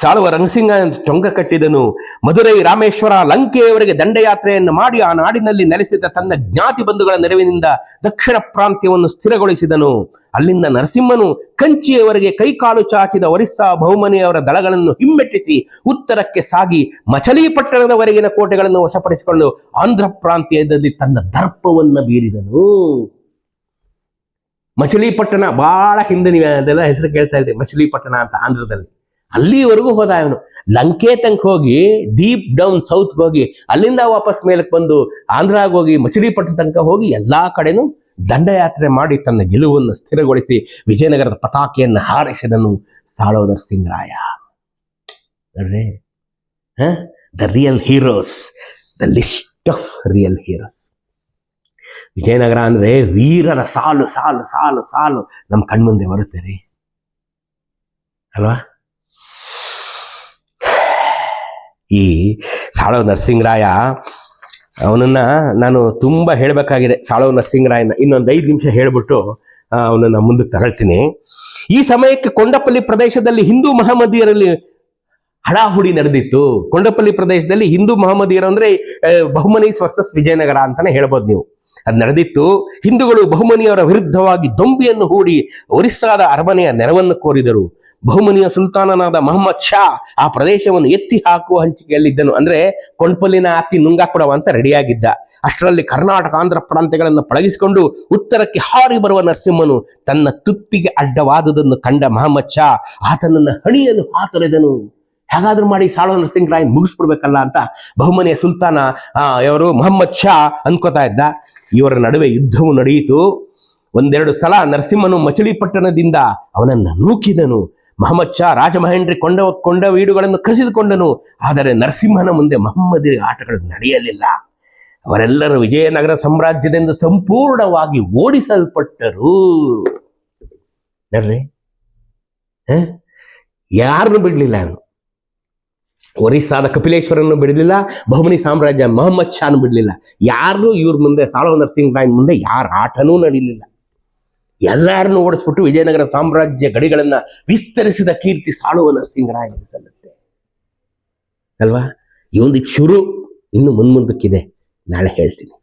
ಸಾಳುವ ರಣಸಿಂಗ ಟೊಂಗ ಕಟ್ಟಿದನು. ಮಧುರೈ ರಾಮೇಶ್ವರ ಲಂಕೆಯವರೆಗೆ ದಂಡಯಾತ್ರೆಯನ್ನು ಮಾಡಿ ಆ ನಾಡಿನಲ್ಲಿ ನೆಲೆಸಿದ ತನ್ನ ಜ್ಞಾತಿ ಬಂಧುಗಳ ನೆರವಿನಿಂದ ದಕ್ಷಿಣ ಪ್ರಾಂತ್ಯವನ್ನು ಸ್ಥಿರಗೊಳಿಸಿದನು. ಅಲ್ಲಿಂದ ನರಸಿಂಹನು ಕಂಚಿಯವರೆಗೆ ಕೈಕಾಲು ಚಾಚಿದ ಒರಿಸ್ಸಾ ಬಹುಮನಿಯವರ ದಳಗಳನ್ನು ಹಿಮ್ಮೆಟ್ಟಿಸಿ ಉತ್ತರಕ್ಕೆ ಸಾಗಿ ಮಚಲೀಪಟ್ಟಣದವರೆಗಿನ ಕೋಟೆಗಳನ್ನು ವಶಪಡಿಸಿಕೊಂಡು ಆಂಧ್ರ ಪ್ರಾಂತ್ಯದಲ್ಲಿ ತನ್ನ ದರ್ಪವನ್ನು ಬೀರಿದನು. ಮಚಲೀಪಟ್ಟಣ ಬಹಳ ಹಿಂದೆ ನೀವು ಹೆಸರು ಕೇಳ್ತಾ ಇದ್ರಿ ಮಚಲೀಪಟ್ಟಣ ಅಂತ ಆಂಧ್ರದಲ್ಲಿ. ಅಲ್ಲಿವರೆಗೂ ಹೋದ ಅವನು. ಲಂಕೆ ಹೋಗಿ, ಡೀಪ್ ಡೌನ್ ಸೌತ್ ಹೋಗಿ, ಅಲ್ಲಿಂದ ವಾಪಸ್ ಮೇಲಕ್ಕೆ ಬಂದು ಆಂಧ್ರಾಗ ಹೋಗಿ ಮಚಿರಿಪಟ್ಟಣ ತನಕ ಹೋಗಿ ಎಲ್ಲಾ ಕಡೆನೂ ದಂಡಯಾತ್ರೆ ಮಾಡಿ ತನ್ನ ಗೆಲುವನ್ನು ಸ್ಥಿರಗೊಳಿಸಿ ವಿಜಯನಗರದ ಪತಾಕೆಯನ್ನು ಹಾರಿಸಿದನು ಸಾಳೋ ನರಸಿಂಗರಾಯ ನೋಡ್ರಿ the real heroes the list of real heroes Vijayanagara ಅಂದ್ರೆ ವೀರರ ಸಾಲು ಸಾಲು ಸಾಲು ಸಾಲು. ನಮ್ಮ ಕಣ್ಮುಂದೆ ಬರುತ್ತೆ ರೀ ಅಲ್ವಾ? ಈ ಸಾಳೋ ನರಸಿಂಗರಾಯ ಅವನನ್ನ ನಾನು ತುಂಬ ಹೇಳಬೇಕಾಗಿದೆ. ಸಾಳೋ ನರಸಿಂಗರಾಯನ ಇನ್ನೊಂದು ಐದು ನಿಮಿಷ ಹೇಳಿಬಿಟ್ಟು ಅವನನ್ನ ಮುಂದಕ್ಕೆ ತಗೊಳ್ತೀನಿ. ಈ ಸಮಯಕ್ಕೆ ಕೊಂಡಪಲ್ಲಿ ಪ್ರದೇಶದಲ್ಲಿ ಹಿಂದೂ ಮಹಮ್ಮದೀಯರಲ್ಲಿ ಹಡಾಹುಡಿ ನಡೆದಿತ್ತು. ಕೊಂಡಪಲ್ಲಿ ಪ್ರದೇಶದಲ್ಲಿ ಹಿಂದೂ ಮಹಮ್ಮದೀಯರು ಅಂದ್ರೆ ಬಹುಮನಿ ವರ್ಸಸ್ ವಿಜಯನಗರ ಅಂತಾನೆ ಹೇಳ್ಬೋದು ನೀವು. ಅದು ನಡೆದಿತ್ತು. ಹಿಂದೂಗಳು ಬಹುಮನಿಯವರ ವಿರುದ್ಧವಾಗಿ ದೊಂಬಿಯನ್ನು ಹೂಡಿ ಒರಿಸ್ಸಾದ ಅರಮನೆಯ ನೆರವನ್ನು ಕೋರಿದರು. ಬಹುಮನಿಯ ಸುಲ್ತಾನನಾದ ಮೊಹಮ್ಮದ್ ಶಾ ಆ ಪ್ರದೇಶವನ್ನು ಎತ್ತಿ ಹಾಕುವ ಹಂಚಿಕೆಯಲ್ಲಿದ್ದನು. ಅಂದ್ರೆ, ಕೊಂಡ್ಪಲ್ಲಿನ ಹಾಕಿ ನುಂಗಾಕೊಡವ ಅಂತ ರೆಡಿಯಾಗಿದ್ದ. ಅಷ್ಟರಲ್ಲಿ ಕರ್ನಾಟಕ, ಆಂಧ್ರ ಪ್ರಾಂತ್ಯಗಳನ್ನು ಪಳಗಿಸಿಕೊಂಡು ಉತ್ತರಕ್ಕೆ ಹಾರಿ ಬರುವ ನರಸಿಂಹನು ತನ್ನ ತುತ್ತಿಗೆ ಅಡ್ಡವಾದುದನ್ನು ಕಂಡ ಮಹಮ್ಮದ್ ಶಾ ಆತನನ್ನು ಹಣಿಯಲು ಹಾತೊರೆದನು. ಹೇಗಾದ್ರೂ ಮಾಡಿ ಸಾಳೋ ನರಸಿಂಗ್ ರಾಯ್ ಮುಗಿಸ್ಬಿಡ್ಬೇಕಲ್ಲ ಅಂತ ಬಹುಮನೆಯ ಸುಲ್ತಾನ ಇವರು ಮೊಹಮ್ಮದ್ ಶಾ ಅನ್ಕೋತಾ ಇದ್ದ. ಇವರ ನಡುವೆ ಯುದ್ಧವು ನಡೆಯಿತು. ಒಂದೆರಡು ಸಲ ನರಸಿಂಹನು ಮಚಲಿಪಟ್ಟಣದಿಂದ ಅವನನ್ನ ನೂಕಿದನು. ಮಹಮ್ಮದ್ ಶಾ ರಾಜಮಹೇಂದ್ರಿ ಕೊಂಡ ಕೊಂಡ ವೀಡುಗಳನ್ನು ಕಸಿದುಕೊಂಡನು. ಆದರೆ ನರಸಿಂಹನ ಮುಂದೆ ಮಹಮ್ಮದಿರ ಆಟಗಳು ನಡೆಯಲಿಲ್ಲ. ಅವರೆಲ್ಲರೂ ವಿಜಯನಗರ ಸಾಮ್ರಾಜ್ಯದಿಂದ ಸಂಪೂರ್ಣವಾಗಿ ಓಡಿಸಲ್ಪಟ್ಟರು. ನೋಡ್ರಿ ಯಾರನ್ನು ಬಿಡ್ಲಿಲ್ಲ ಅವನು. ಒರಿಸ್ಸಾದ ಕಪಿಲೇಶ್ವರನ್ನು ಬಿಡಲಿಲ್ಲ, ಬಹುಮನಿ ಸಾಮ್ರಾಜ್ಯ ಮೊಹಮ್ಮದ್ ಶಾನ್ ಬಿಡಲಿಲ್ಲ. ಯಾರು ಇವ್ರ ಮುಂದೆ ಸಾಲವಂದರ್ ಸಿಂಗ್ ರಾಯ್ ಮುಂದೆ ಯಾರ ಆಟನೂ ನಡೀಲಿಲ್ಲ. ಎಲ್ಲರನ್ನು ಓಡಿಸ್ಬಿಟ್ಟು ವಿಜಯನಗರ ಸಾಮ್ರಾಜ್ಯ ಗಡಿಗಳನ್ನ ವಿಸ್ತರಿಸಿದ ಕೀರ್ತಿ ಸಾಳುವ ನರಸಿಂಹರಾಯನಿಗೆ ಸಲ್ಲುತ್ತೆ. ಅಲ್ವಾ? ಈ ಒಂದು ಶುರು ಇನ್ನು ಮುನ್ಮುಂದಕ್ಕಿದೆ. ನಾಳೆ ಹೇಳ್ತೀನಿ.